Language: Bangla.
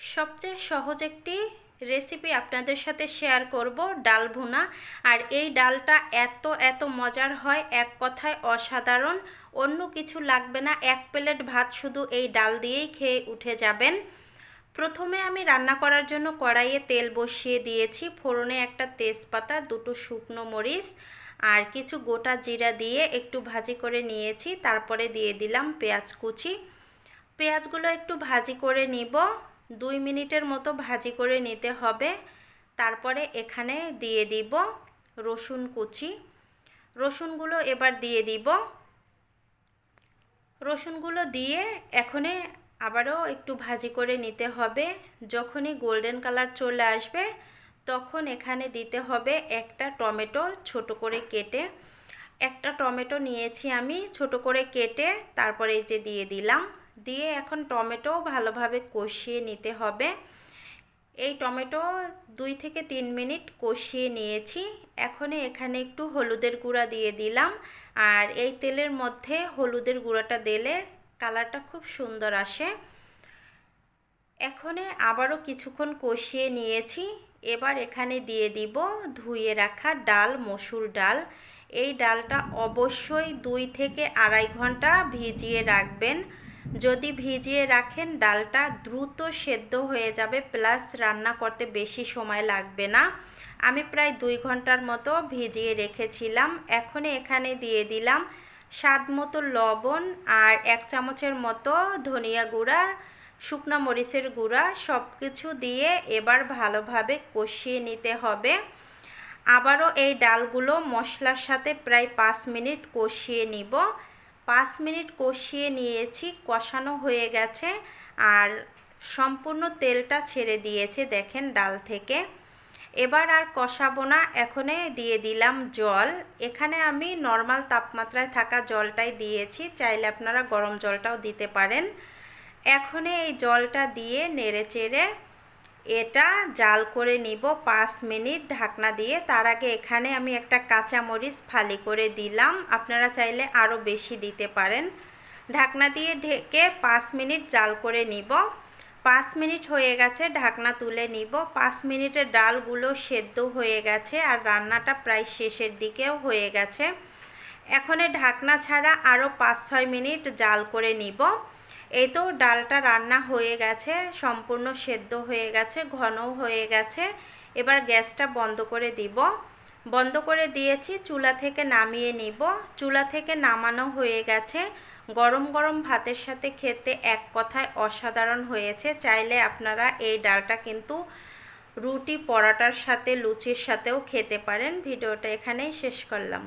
সবচেয়ে সহজ একটি রেসিপি আপনাদের সাথে শেয়ার করব, ডাল ভুনা। আর এই ডালটা এত এত মজার হয়, এক কথায় অসাধারণ। অন্য কিছু লাগবে না, এক প্লেট ভাত শুধু এই ডাল দিয়েই খেয়ে উঠে যাবেন। প্রথমে আমি রান্না করার জন্য কড়াইয়ে তেল বসিয়ে দিয়েছি, ফোড়নে একটা তেজপাতা, দুটো শুকনো মরিচ, আর কিছু গোটা জিরা দিয়ে একটু ভাজি করে নিয়েছি। তারপরে দিয়ে দিলাম পেঁয়াজ কুচি। পেঁয়াজগুলো একটু ভাজি করে নিব। দুই মিনিটের মতো ভাজি করে নিতে হবে। তারপরে এখানে দিয়ে দিব রসুন কুচি। রসুনগুলো এবার দিয়ে দিব। রসুনগুলো দিয়ে এখনে আবারও একটু ভাজি করে নিতে হবে। যখনই গোল্ডেন কালার চলে আসবে, তখন এখানে দিতে হবে একটা টমেটো ছোট করে কেটে। একটা টমেটো নিয়েছি আমি ছোট করে কেটে, তারপরে এই যে দিয়ে দিলাম। দিয়ে এখন টমেটো ভালোভাবে কষিয়ে নিতে হবে। এই টমেটো দুই থেকে তিন মিনিট কষিয়ে নিয়েছি। এখন এখানে একটু হলুদের গুঁড়া দিয়ে দিলাম। আর এই তেলের মধ্যে হলুদের গুঁড়াটা দিলে কালারটা খুব সুন্দর আসে। এখনে আবারও কিছুক্ষণ কষিয়ে নিয়েছি। এবার এখানে দিয়ে দিব ধুয়ে রাখা ডাল, মসুর ডাল। এই ডালটা অবশ্যই দুই থেকে আড়াই ঘণ্টা ভিজিয়ে রাখবেন। যদি ভিজিয়ে রাখেন, ডালটা দ্রুত সেদ্ধ হয়ে যাবে, প্লাস রান্না করতে বেশি সময় লাগবে না। আমি প্রায় দুই ঘণ্টার মতো ভিজিয়ে রেখেছিলাম। এখন এখানে দিয়ে দিলাম স্বাদ মতো লবণ আর এক চামচের মতো ধনিয়া গুঁড়া, শুকনো মরিচের গুঁড়া সব কিছু দিয়ে এবার ভালোভাবে কষিয়ে নিতে হবে। আবারও এই ডালগুলো মশলার সাথে প্রায় পাঁচ মিনিট কষিয়ে নিব। পাঁচ মিনিট কষিয়ে নিয়েছি, কষানো হয়ে গেছে আর সম্পূর্ণ তেলটা ছেড়ে দিয়েছে দেখেন ডাল থেকে। এবার আর কষাবো না এখনে দিয়ে দিলাম জল। এখানে আমি নর্মাল তাপমাত্রায় থাকা জলটাই দিয়েছি, চাইলে আপনারা গরম জলটাও দিতে পারেন। এখনে এই জলটা দিয়ে নেড়ে চেড়ে এটা জাল করে নিব পাঁচ মিনিট ঢাকনা দিয়ে। তার আগে এখানে আমি একটা কাঁচামরিচ ফালি করে দিলাম। আপনারা চাইলে আরও বেশি দিতে পারেন। ঢাকনা দিয়ে ঢেকে পাঁচ মিনিট জাল করে নিব। পাঁচ মিনিট হয়ে গেছে, ঢাকনা তুলে নিব। পাঁচ মিনিটের ডালগুলো সেদ্ধ হয়ে গেছে আর রান্নাটা প্রায় শেষের দিকেও হয়ে গেছে। এখনে ঢাকনা ছাড়া আরও পাঁচ ছয় মিনিট জাল করে নিব। এই তো ডালটা রান্না হয়ে গেছে, সম্পূর্ণ সেদ্ধ হয়ে গেছে, ঘনও হয়ে গেছে। এবার গ্যাসটা বন্ধ করে দিব। বন্ধ করে দিয়েছি, চুলা থেকে নামিয়ে নিব। চুলা থেকে নামানো হয়ে গেছে। গরম গরম ভাতের সাথে খেতে এক কথায় অসাধারণ হয়েছে। চাইলে আপনারা এই ডালটা কিন্তু রুটি পরাটার সাথে, লুচির সাথেও খেতে পারেন। ভিডিওটা এখানেই শেষ করলাম।